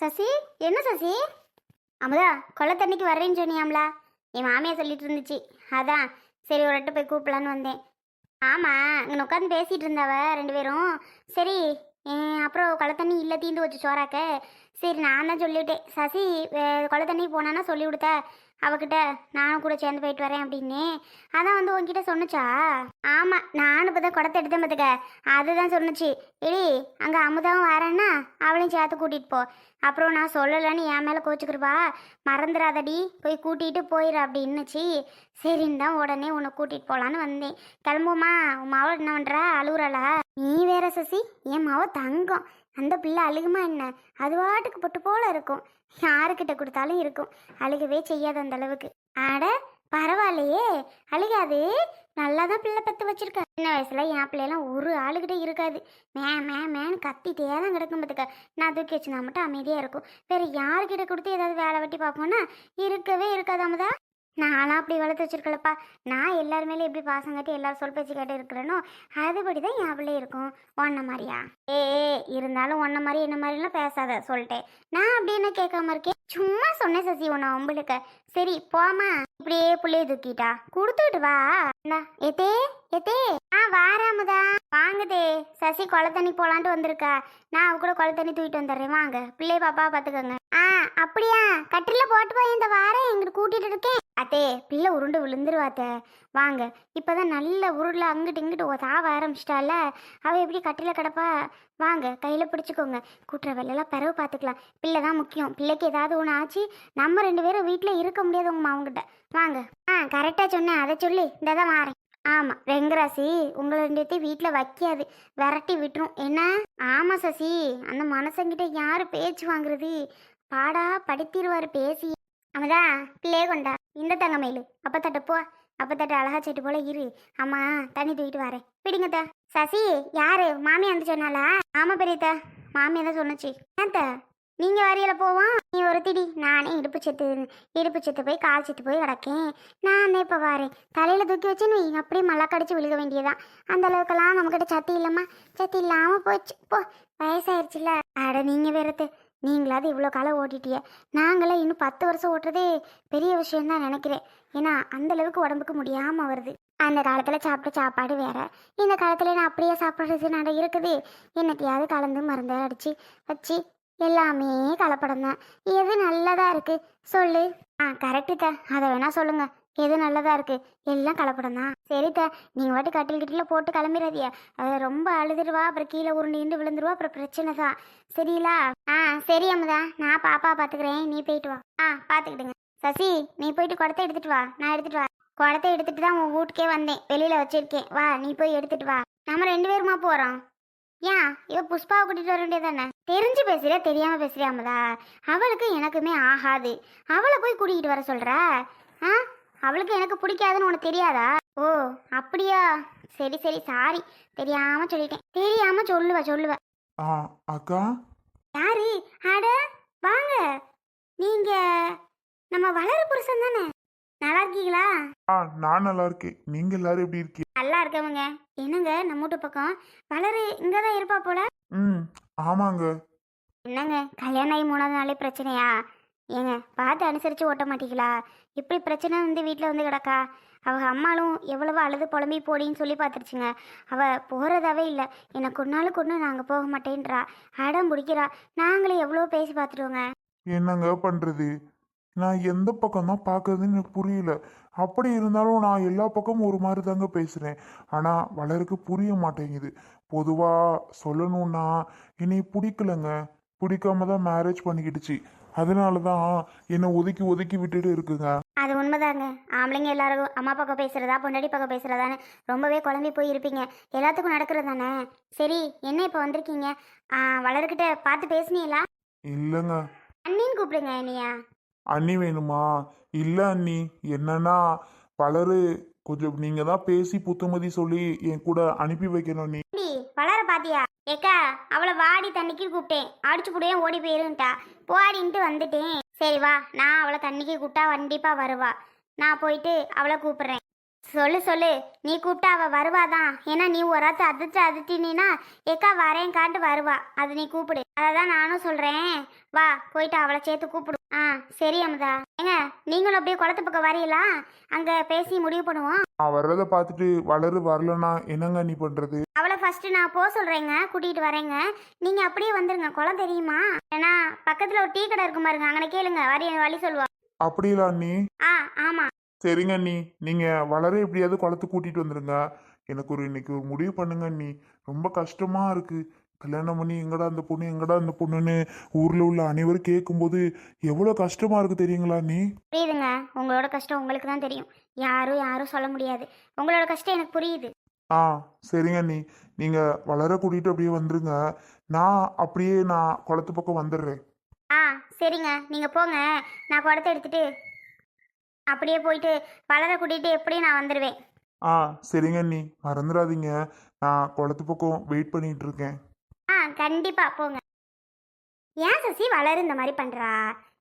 சசி என்ன சசி? அமுதா கொள்ள தண்ணிக்கு வர்றேன்னு சொன்னியாம்ல. என் மாமியா சொல்லிட்டு இருந்துச்சு. அதான் சரி ஒரு இடத்து போய் கூப்பிடலான்னு வந்தேன். ஆமாம் இங்கே உட்காந்து பேசிகிட்டு இருந்தாவ ரெண்டு பேரும். சரி அப்புறம் கொள்ள தண்ணி இல்லை தீந்து வச்சு சோறாக்க. சரி நான் தான் சொல்லிவிட்டேன். சசி குளத்தண்ணி தண்ணி போனான்னா சொல்லி கொடுத்த. அவகிட்ட நானும் கூட சேர்ந்து போயிட்டு வரேன் அப்படின்னு. அதான் வந்து உன்கிட்ட சொன்னுச்சா? ஆமாம் நானும் இப்போ தான் குடத்தை எடுத்தேன் பார்த்துக்க அதுதான் சொன்னுச்சு. எடி அங்கே அமுதாவும் வரேன்னா அவளையும் சேர்த்து கூட்டிகிட்டு போ. அப்புறம் நான் சொல்லலைன்னு என் மேலே கோச்சுக்கிருப்பா மறந்துடாதடி. போய் கூட்டிகிட்டு போயிடு அப்படின்னுச்சு. சரின்னு தான் உடனே உன்னை கூட்டிகிட்டு போகலான்னு வந்தேன். கிளம்புமா உன் மாவள் என்ன பண்ணுறா அழுகுறாளா நீ வேற சசி என் மாவ தங்கம். அந்த பிள்ளை அழுகுமா என்ன? அது வாட்டுக்கு பொட்டு போல இருக்கும். யாருக்கிட்ட கொடுத்தாலும் இருக்கும். அழுகவே செய்யாது அந்த அளவுக்கு. ஆட பரவாயில்லையே. அழுகாது. நல்லா தான் பிள்ளை பத்து வச்சிருக்க. சின்ன வயசுல என் பிள்ளையெல்லாம் ஒரு ஆளுகிட்டே இருக்காது. மே மே மேன்னு கத்திட்டே தான் கிடக்கும் பார்த்துக்க. நான் தூக்கி வச்சுனா மட்டும் அமைதியாக இருக்கும். வேற யாருக்கிட்ட கொடுத்து ஏதாவது வேலை வெட்டி பார்ப்போன்னா இருக்கவே இருக்காதாமதா நானும் அப்படி வளர்த்து வச்சிருக்கலப்பா. நான் எல்லார் மேலே எப்படி பாசம் கட்டி எல்லாரும் சொல் பேச்சு கேட்டு இருக்கிறேனோ அதுபடி தான் என் பிள்ளை இருக்கும். ஒன்ன மாதிரியா? ஏ இருந்தாலும் ஒன்ன மாதிரி என்ன மாதிரிலாம் பேசாத சொல்லிட்டேன். நான் அப்படி என்ன கேட்காம இருக்கேன்? சும்மா சொன்னேன் சசி உன்னை உங்களுக்கு சரி போமா இப்படியே புள்ளைய தூக்கிட்டா. கொடுத்துட்டு வா. எத்தே எத்தே ஆ வாராமுதா வாங்குதே. சசி கொலை தண்ணி போலான்ட்டு வந்திருக்கா. நான் அவ கூட கொலை தண்ணி தூக்கிட்டு வந்துடுறேன். வாங்க. பிள்ளை பாப்பா பார்த்துக்கோங்க. ஆ அப்படியா? கட்டில போட்டு போய் இந்த வாரம் எங்கிட்ட கூட்டிட்டு இருக்கேன். அத்தே பிள்ளை உருண்டு விழுந்துருவாத்த. வாங்க இப்பதான் நல்ல உருளை அங்கிட்டு இங்கிட்டு ஒரு தாவ ஆரம்பிச்சிட்டால அவள் எப்படி கட்டில கிடப்பா? வாங்க கையில் பிடிச்சிக்கோங்க. கூட்டுற வேலையெல்லாம் பிறகு பார்த்துக்கலாம் பிள்ளை தான் முக்கியம். பிள்ளைக்கு ஏதாவது ஒன்று ஆச்சு நம்ம ரெண்டு பேரும் வீட்டில் இருக்க முடியாது உங்க மாவங்கிட்ட வாங்க. ஆ கரெக்டாக சொன்னேன். அதை சொல்லி. இந்த தான் மாறேன் ஆமாம் வெங்கராசி உங்களை ரெண்டுத்தையும் வீட்டில் வைக்காது. விரட்டி விட்டுரும். என்ன? ஆமாம் சசி. அந்த மனசங்கிட்ட யார் பேச்சு வாங்குறது? பாடா படித்திருவார் பேசி. அவதான் பிள்ளையே கொண்டா. இந்த தங்கமயிலு அப்போ தட்ட போ அப்போ தட்ட அழகா செட்டு போல இரு. அம்மா தண்ணி தூக்கிட்டு வரேன். பிடிங்கத்த சசி யாரு? மாமி வந்து சொன்னாலா ஆமா பெரியத்த. மாமி தான் சொன்னுச்சு. ஏன்த்த நீங்க வரையில போவோம். நீ ஒரு திடி. நானே இடுப்பு செத்து இடுப்பு செத்து போய் கால் செத்து போய் கிடக்கேன். நான் இப்போ வரேன் தலையில தூக்கி வச்சு நீ அப்படியே மழை கடிச்சு விழுக வேண்டியதான் அந்த அளவுக்கெல்லாம் நம்மக்கிட்ட சத்தி இல்லம்மா. சத்தி இல்லாம போச்சு. போ. வயசாயிருச்சுல அட நீங்க வேறத்து நீங்களாவது இவ்வளோ காலம் ஓட்டிட்டிய. நாங்களாம் இன்னும் பத்து வருஷம் ஓட்டுறதே பெரிய விஷயம் தான் நினைக்கிறேன். ஏன்னா அந்த அளவுக்கு உடம்புக்கு முடியாமல் வருது. அந்த காலத்தில் சாப்பிட்ட சாப்பாடு வேற. இந்த காலத்தில் நான் அப்படியே சாப்பிட்றது நட இருக்குது. என்னத்தையாவது கலந்து மருந்தை அடித்து வச்சு எல்லாமே கலப்படம் தான் எது நல்லதாக இருக்குது சொல்லு. ஆ கரெக்டு தான் அதை வேணால் சொல்லுங்கள் எது நல்லதா இருக்கு? எல்லாம் கலப்படம் தான் சரி த நீங்க வாட்டி கட்டில் கிட்டில போட்டு கிளம்பிடாதிய ரொம்ப அழுதுருவா அப்புறம் கீழே உருண்டிண்டு விழுந்துருவா அப்புறம் பிரச்சனை தான் சரிங்களா ஆ சரி அம்மதா நான் பாப்பா பாத்துக்கிறேன். நீ போயிட்டு வா. ஆ பாத்துக்கிடுங்க. சசி நீ போயிட்டு குடத்தை எடுத்துட்டு வா. நான் எடுத்துட்டு வா குடத்தை எடுத்துட்டு தான் உன் வீட்டுக்கே வந்தேன். வெளியில வச்சிருக்கேன். வா நீ போய் எடுத்துட்டு வா. நம்ம ரெண்டு பேருமா போறோம்? ஏன் இவ புஷ்பாவை கூட்டிட்டு வர வேண்டியதானே தெரிஞ்சு பேசுறியா தெரியாம பேசுறியா அம்மதா அவளுக்கு எனக்குமே ஆகாது. அவளை போய் கூட்டிகிட்டு வர சொல்ற? ஆ? அவளுக்கு எனக்கு பிடிக்காதுன்னு உனக்கு தெரியாதா? ஓ அப்படியா? சரி சரி சாரி தெரியாம சொல்லிட்டேன். தெரியாம சொல்லுவ சொல்லுவ. ஆ அக்கா? யாரு? அட வாங்க. நீங்க நம்ம வளர புருஷன் தானே? நல்லா இருக்கீங்களா? ஆ நான் நல்லா இருக்கேன். நீங்க எல்லாரும் எப்படி இருக்கீங்க? நல்லா இருக்கவங்க. என்னங்க நம்ம வீட்டு பக்கம்? வளரு இங்க தான் இருப்பா போல? ம் ஆமாங்க. என்னங்க கல்யாணம் ஆகி மூணாவது நாளே பிரச்சனையா? ஏங்க பார்த்து அனுசரித்து ஓட்ட மாட்டீங்களா? இப்படி பிரச்சனை வந்து வீட்டில் வந்து கிடக்கா? அவள் அம்மாலும் எவ்வளவு அழுது புலம்பி போடின்னு சொல்லி பார்த்துருச்சுங்க. அவள் போகிறதாவே இல்லை. என்னை கொன்னாலும் கொண்டு நாங்கள் போக மாட்டேன்றா. அடம் பிடிக்கிறா. நாங்களே எவ்வளோ பேசி பார்த்துருவோங்க என்னங்க பண்ணுறது நான் எந்த பக்கம் தான் எனக்கு புரியல. அப்படி இருந்தாலும் நான் எல்லா பக்கமும் ஒரு மாதிரி தாங்க பேசுகிறேன் ஆனால் வளருக்கு புரிய மாட்டேங்குது. பொதுவாக சொல்லணும்னா என்னை பிடிக்கலங்க. பிடிக்காம தான் மேரேஜ் பண்ணிக்கிடுச்சு. அதனால தான் என்னை ஒதுக்கி ஒதுக்கி விட்டுட்டு இருக்குங்க. அது உண்மைதாங்க. ஆம்பளைங்க எல்லாரும் அம்மா பக்கம் பேசுகிறதா பொண்டாடி பக்கம் பேசுகிறதான்னு ரொம்பவே குழம்பி போய் இருப்பீங்க. எல்லாத்துக்கும் நடக்கிறது தானே? சரி என்ன இப்போ வந்திருக்கீங்க? வளர்கிட்ட பார்த்து பேசுனீங்களா? இல்லைங்க. அண்ணின்னு கூப்பிடுங்க என்னையா. அண்ணி வேணுமா? இல்ல அண்ணி என்னன்னா பலரு கொஞ்சம் நீங்க தான் பேசி புத்துமதி சொல்லி என் கூட அனுப்பி வைக்கணும் நீ. வளர பாத்தியா? ஏக்கா அவளை வாடி தண்ணிக்கு கூப்பிட்டேன். அடிச்சு புடியே ஓடி போயிருந்தா போடின்ட்டு வந்துட்டேன். சரி வா நான் அவளை தண்ணிக்கு கூப்பிட்டா கண்டிப்பா வருவா. நான் போயிட்டு அவளை கூப்பிடுறேன். சொல்லு சொல்லு. நீ கூப்பிட்டா அவ வருவாதான் ஏன்னா நீ ஒரு ஆத்து அதிர்ச்சி அதிர்த்தினா ஏக்கா வரேன் காட்டு வருவா. அது நீ கூப்பிடு. அததான் நானும் சொல்றேன். வா போயிட்டு அவளை சேர்த்து கூப்பிடு. ஆ சரி அமுதா. ஏங்க நீங்களும் அப்படியே குளத்து பக்கம் வரீங்களா? அங்க பேசி முடிவு பண்ணுவோம். நான் வர்றதை பார்த்துட்டு வளரு வரலன்னா என்னங்க நீ பண்றது? அவளை ஃபர்ஸ்ட் நான் போக சொல்றேங்க. கூட்டிகிட்டு வரேங்க. நீங்க அப்படியே வந்துருங்க. குளம் தெரியுமா? ஏன்னா பக்கத்துல ஒரு டீ கடை இருக்கும் பாருங்க. அங்கே கேளுங்க. வரி வழி சொல்லுவா. அப்படிலா நீ? ஆ ஆமா. சரிங்க நீ நீங்க வளர எப்படியாவது குளத்து கூட்டிட்டு வந்துருங்க. எனக்கு ஒரு இன்னைக்கு ஒரு முடிவு பண்ணுங்க நீ ரொம்ப கஷ்டமா இருக்கு. கல்யாணம் பண்ணி எங்கடா அந்த பொண்ணு எங்கடா அந்த பொண்ணுன்னு ஊர்ல உள்ள அனைவரும் கேட்கும்போது எவ்வளவு கஷ்டமா இருக்கு தெரியுங்களா நீ புரியுதுங்க. உங்களோட கஷ்டம் உங்களுக்கு தான் தெரியும். யாரும் யாரும் சொல்ல முடியாது. உங்களோட கஷ்டம் எனக்கு புரியுது. ஆ சரிங்க நீ நீங்க வளர கூட்டிட்டு அப்படியே வந்துருங்க. நான் அப்படியே நான் குளத்து பக்கம் வந்துடுறேன். ஆ சரிங்க. நீங்க போங்க. நான் குடத்தை எடுத்துட்டு அப்படியே போயிட்டு வளர கூட்டிட்டு எப்படியும் நான் வந்துடுவேன் ஆ சரிங்க நீ மறந்துடாதீங்க. நான் குளத்து பக்கம் வெயிட் பண்ணிட்டு இருக்கேன். ஆ கண்டிப்பா போங்க. ஏன் சசி வளரு இந்த மாதிரி பண்றா?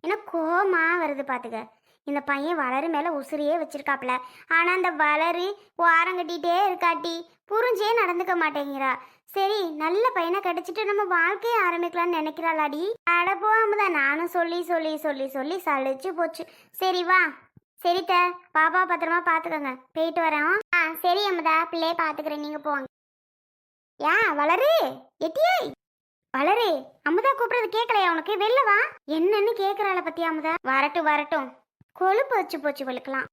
எனக்கு கோமா வருது பாத்துக்க. இந்த பையன் வளரு மேல உசுரியே வச்சிருக்காப்ல. ஆனா அந்த வளரு ஓரம் கட்டிட்டே இருக்காட்டி புரிஞ்சே நடந்துக்க மாட்டேங்கிறா. சரி நல்ல பையனை கிடைச்சிட்டு நம்ம வாழ்க்கையை ஆரம்பிக்கலாம்னு நினைக்கிறாளாடி. அட போகாம நானும் சொல்லி சொல்லி சொல்லி சொல்லி சளிச்சு போச்சு. சரி வா. சரித்த பாப்பா பத்திரமா பாத்துக்கோங்க. போயிட்டு வரேன் ஆ? சரி அம்மதா பிள்ளைய பாத்துக்கிறேன் நீங்க போங்க. ஏன் வளரு எட்டியே வளரு அமுதா கூப்பிடுறது கேட்கலையா உனக்கு? வெளில வா. என்னன்னு கேக்குறாள பத்தி அமுதா? வரட்டும் வரட்டும். கொழுப்பு வச்சு போச்சு வலுக்கலாம்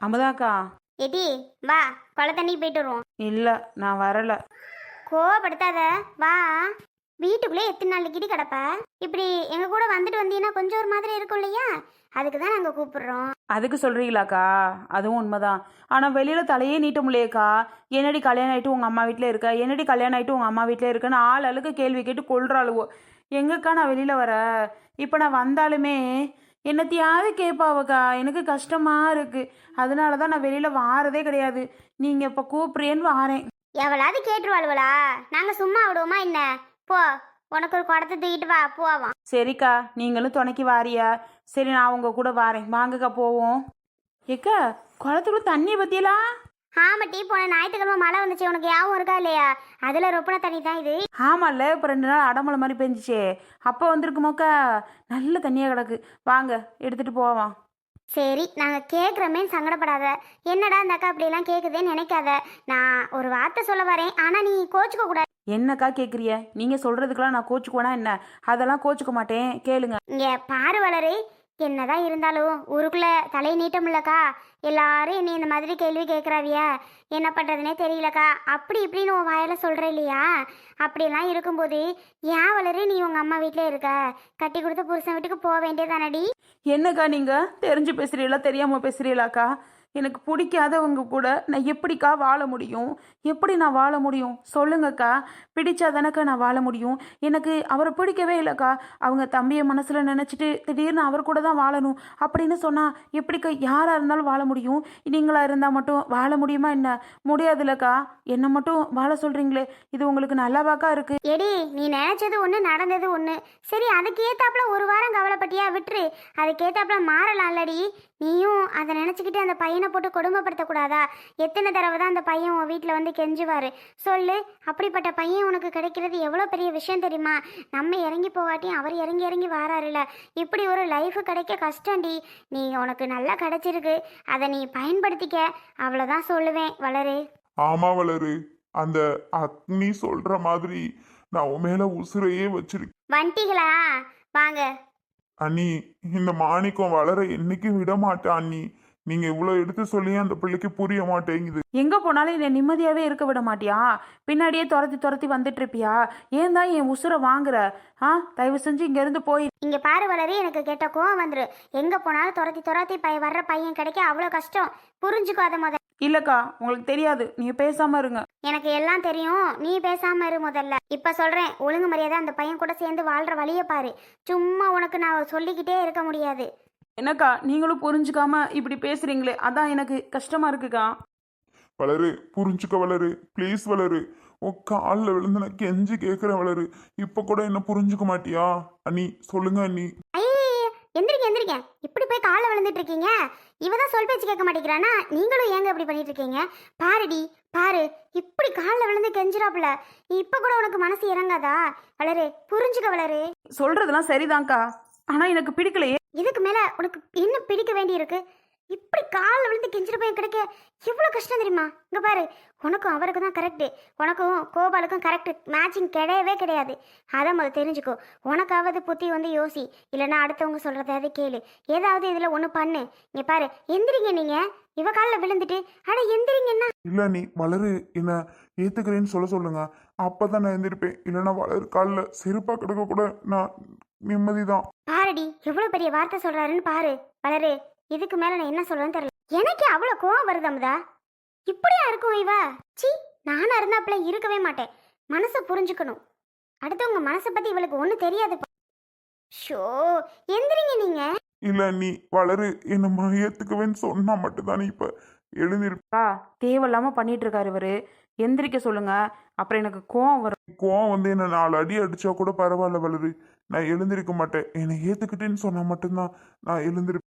அமுதாக்கா. எடி வா கொலை தண்ணி போயிட்டு வருவோம். இல்லை நான் வரல. கோவப்படுத்தாத வா. வீட்டுக்குள்ளே எத்தனை நாள் கிடி கிடப்ப? இப்படி எங்க கூட வந்துட்டு வந்தீங்கன்னா கொஞ்சம் ஒரு மாதிரி இருக்கும் இல்லையா? அதுக்கு தான் நாங்க கூப்பிடுறோம். அதுக்கு சொல்றீங்களாக்கா? அதுவும் உண்மைதான். ஆனால் வெளியில் தலையே நீட்ட முடியேக்கா என்னடி கல்யாணம் ஆகிட்டு உங்கள் அம்மா வீட்டில் இருக்க? என்னடி கல்யாணம் ஆகிட்டு உங்கள் அம்மா வீட்டில் இருக்கன்னு ஆள் அழுக்கு கேள்வி கேட்டு கொள்றாளுவோ எங்கக்கா நான் வெளியில் வர? இப்போ நான் வந்தாலுமே என்னத்தையாவது கேட்பாவக்கா எனக்கு கஷ்டமாக இருக்குது அதனால தான் நான் வெளியில் வாரதே கிடையாது. நீங்கள் இப்போ கூப்பிட்றேன்னு வாரேன். எவளாவது கேட்டுருவாளுவளா? நாங்க சும்மா விடுவோமா என்ன? போ உனக்கு ஒரு குடத்தை தூக்கிட்டு வா போவான் சரிக்கா நீங்களும் துணைக்கு வாரியா? சரி நான் உங்கள் கூட வாரேன். வாங்கக்கா போவோம். ஏக்கா குளத்துக்குள்ள தண்ணி பற்றியலாம் ஆமாட்டி போன ஞாயிற்றுக்கிழமை மழை வந்துச்சு. உனக்கு யாவும் இருக்கா இல்லையா? அதுல ரொப்பன தண்ணி தான் இது. ஆமாம்ல இப்போ ரெண்டு நாள் அடமலை மாதிரி பெஞ்சிச்சே. அப்போ வந்திருக்குமோக்கா? நல்ல தண்ணியாக கிடக்கு. வாங்க எடுத்துகிட்டு போவோம். சரி நாங்கள் கேட்குறோமே சங்கடப்படாத. என்னடா அந்த அக்கா அப்படியெல்லாம் கேட்குதேன்னு நினைக்காத. நான் ஒரு வார்த்தை சொல்ல வரேன். ஆனால் நீ கோச்சுக்க கூடாது என்னக்கா கேட்குறிய நீங்கள் சொல்கிறதுக்கெல்லாம் நான் கோச்சுக்குவேனா என்ன? அதெல்லாம் கோச்சுக்க மாட்டேன். கேளுங்க. இங்கே பாரு வளரு என்னதான் இருந்தாலும் ஊருக்குள்ள தலை நீட்டமில்லக்கா? எல்லாரும் என்னை இந்த மாதிரி கேள்வி கேட்குறாவியா என்ன பண்ணுறதுனே தெரியலக்கா? அப்படி இப்படின்னு உன் வாயில சொல்கிற இல்லையா? அப்படியெல்லாம் இருக்கும்போது ஏன் வளரு நீ உங்கள் அம்மா வீட்டிலே இருக்க? கட்டி கொடுத்த புருஷன் வீட்டுக்கு போக வேண்டியதானடி என்னக்கா நீங்கள் தெரிஞ்சு பேசுகிறீங்களா தெரியாமல் பேசுகிறீங்களாக்கா எனக்கு பிடிக்காதவங்க கூட நான் எப்படிக்கா வாழ முடியும்? எப்படி நான் வாழ முடியும்? சொல்லுங்கக்கா. பிடிச்சா தானக்கா நான் வாழ முடியும்? எனக்கு அவரை பிடிக்கவே இல்லைக்கா. அவங்க தம்பியை மனசில் நினச்சிட்டு திடீர்னு அவர் கூட தான் வாழணும் அப்படின்னு சொன்னால் எப்படிக்கா யாராக இருந்தாலும் வாழ முடியும்? நீங்களாக இருந்தால் மட்டும் வாழ முடியுமா என்ன? முடியாதுல்லக்கா. என்னை மட்டும் வாழ சொல்கிறீங்களே இது உங்களுக்கு நல்லாவாக்கா இருக்குது எடி நீ நினச்சது ஒன்று நடந்தது ஒன்று சரி அதுக்கேத்தாப்புல ஒரு வாரம் கவலைப்பட்டியா? விட்டுரு. அதுக்கேத்தாப்புல மாறலாம்லடி. நீயும் அதை நினச்சிக்கிட்டு அந்த பையனை போட்டு கொடுமைப்படுத்தக்கூடாதா? எத்தனை தடவை தான் அந்த பையன் உன் வீட்டில் வந்து கெஞ்சுவார்? சொல்லு அப்படிப்பட்ட பையன் உனக்கு கிடைக்கிறது எவ்வளோ பெரிய விஷயம் தெரியுமா? நம்ம இறங்கி போகாட்டியும் அவர் இறங்கி இறங்கி வாராருல. இப்படி ஒரு லைஃப் கிடைக்க கஷ்டம்டி. நீ உனக்கு நல்லா கிடைச்சிருக்கு. அதை நீ பயன்படுத்திக்க. அவ்வளோதான் சொல்லுவேன் வளரு. ஆமா வளரு. அந்த அக்னி சொல்ற மாதிரி நான் உன் மேல உசுரையே வச்சிருக்கேன். வண்டிகளா? வாங்க. அண்ணி இந்த மாணிக்கம் வளர என்னைக்கும் விட மாட்டேன் அண்ணி. நீங்க இவ்வளவு எடுத்து சொல்லியும் அந்த பிள்ளைக்கு புரிய மாட்டேங்குது. எங்கே போனாலும் என்னை நிம்மதியாகவே இருக்க விட மாட்டியா? பின்னாடியே துரத்தி துரத்தி வந்துட்டு இருப்பியா ஏன் தான் என் உசுரை வாங்குற? ஆ தயவு செஞ்சு இங்கேருந்து போய். இங்க பாரு வளரி எனக்கு கேட்ட கோவம் வந்துரு. எங்க போனாலும் துரத்தி துரத்தி பைய வர்ற பையன் கிடைக்க அவ்வளோ கஷ்டம். புரிஞ்சுக்கோ அதை முத இல்லைக்கா உங்களுக்கு தெரியாது. நீங்கள் பேசாமல் இருங்க. எனக்கு எல்லாம் தெரியும். நீ பேசாம இரு முதல்ல. இப்ப சொல்றேன் ஒழுங்கு மரியாதை அந்த பையன் கூட சேர்ந்து வாழ்ற வழியை பாரு. சும்மா உனக்கு நான் சொல்லிக்கிட்டே இருக்க முடியாது. என்னக்கா நீங்களும் புரிஞ்சுக்காம இப்படி பேசுறீங்களே? அதான் எனக்கு கஷ்டமா இருக்குக்கா. வளரு புரிஞ்சுக்க வளரு ப்ளீஸ் வளரு. உன் காலில் விழுந்து நான் கெஞ்சி கேட்குறேன் வளரு. இப்போ கூட என்ன புரிஞ்சுக்க மாட்டியா? அண்ணி சொல்லுங்க அண்ணி. ஐயே எந்திரிங்க எந்திரிங்க. இப்படி போய் காலில் விழுந்துட்டு இருக்கீங்க இவ தான் சொல் பேச்சு கேட்க மாட்டேங்கிறானா? நீங்களும் ஏங்க இப்படி பண்ணிட்டு இருக்கீங்க பாருடி பாரு. இப்படி காலில் விழுந்து கெஞ்சிராப்புல. இப்போ கூட உனக்கு மனசு இறங்காதா? வளரு புரிஞ்சுக்க வளரு. சொல்றதெல்லாம் சரிதான்க்கா. ஆனா எனக்கு பிடிக்கலையே. இதுக்கு மேல உனக்கு என்ன பிடிக்க வேண்டியிருக்கு. இப்படி காலில் விழுந்து கெஞ்சிட்டு போய் கிடைக்க எவ்வளோ கஷ்டம் தெரியுமா? இங்க பாரு உனக்கும் அவருக்கு தான் கரெக்டு உனக்கும் கோபாலுக்கும் கரெக்டு மேட்சிங் கிடையவே கிடையாது. அதை முதல் தெரிஞ்சுக்கோ. உனக்காவது புத்தி வந்து யோசி. இல்லைன்னா அடுத்தவங்க சொல்றதாவது கேளு. ஏதாவது இதில் ஒன்று பண்ணு. இங்க பாரு எந்திரிங்க நீங்க. இவ காலில் விழுந்துட்டு அட எந்திரிங்கன்னா இல்ல நீ வளரு. என்ன ஏத்துக்கிறேன்னு சொல்ல சொல்லுங்க. அப்பதான் நான் எந்திரிப்பேன். இல்லைன்னா வளரு. காலில் செருப்பா கிடக்க கூட நான் நிம்மதிதான். பாருடி எவ்வளோ பெரிய வார்த்தை சொல்றாருன்னு பாரு. வளரு. இதுக்கு மேல நான் என்ன சொல்றேன்னு தெரியல. எனக்கு அவ்வளோ கோவம் வருது அமுதா. இப்படியா இருக்கும் இவ? சி நானா இருந்தாப்புல இருக்கவே மாட்டேன். மனசை புரிஞ்சுக்கணும். அடுத்தவங்க மனசை பத்தி இவளுக்கு ஒன்றும் தெரியாது ஷோ எந்திரிங்க நீங்க. இல்ல நீ வளரு. என்னம்மா ஏத்துக்குவேன்னு சொன்னா மட்டும்தான் இப்ப எழுந்திருப்ப தேவையில்லாம பண்ணிட்டு இருக்காரு இவரு. எந்திரிக்க சொல்லுங்க. அப்புறம் எனக்கு கோவம் வரும். கோவம் வந்து என்ன நாலு அடி அடிச்சா கூட பரவாயில்ல வளரு. நான் எழுந்திருக்க மாட்டேன். என்னை ஏத்துக்கிட்டேன்னு சொன்னா மட்டும்தான் நான் எழுந்திருப்பேன்.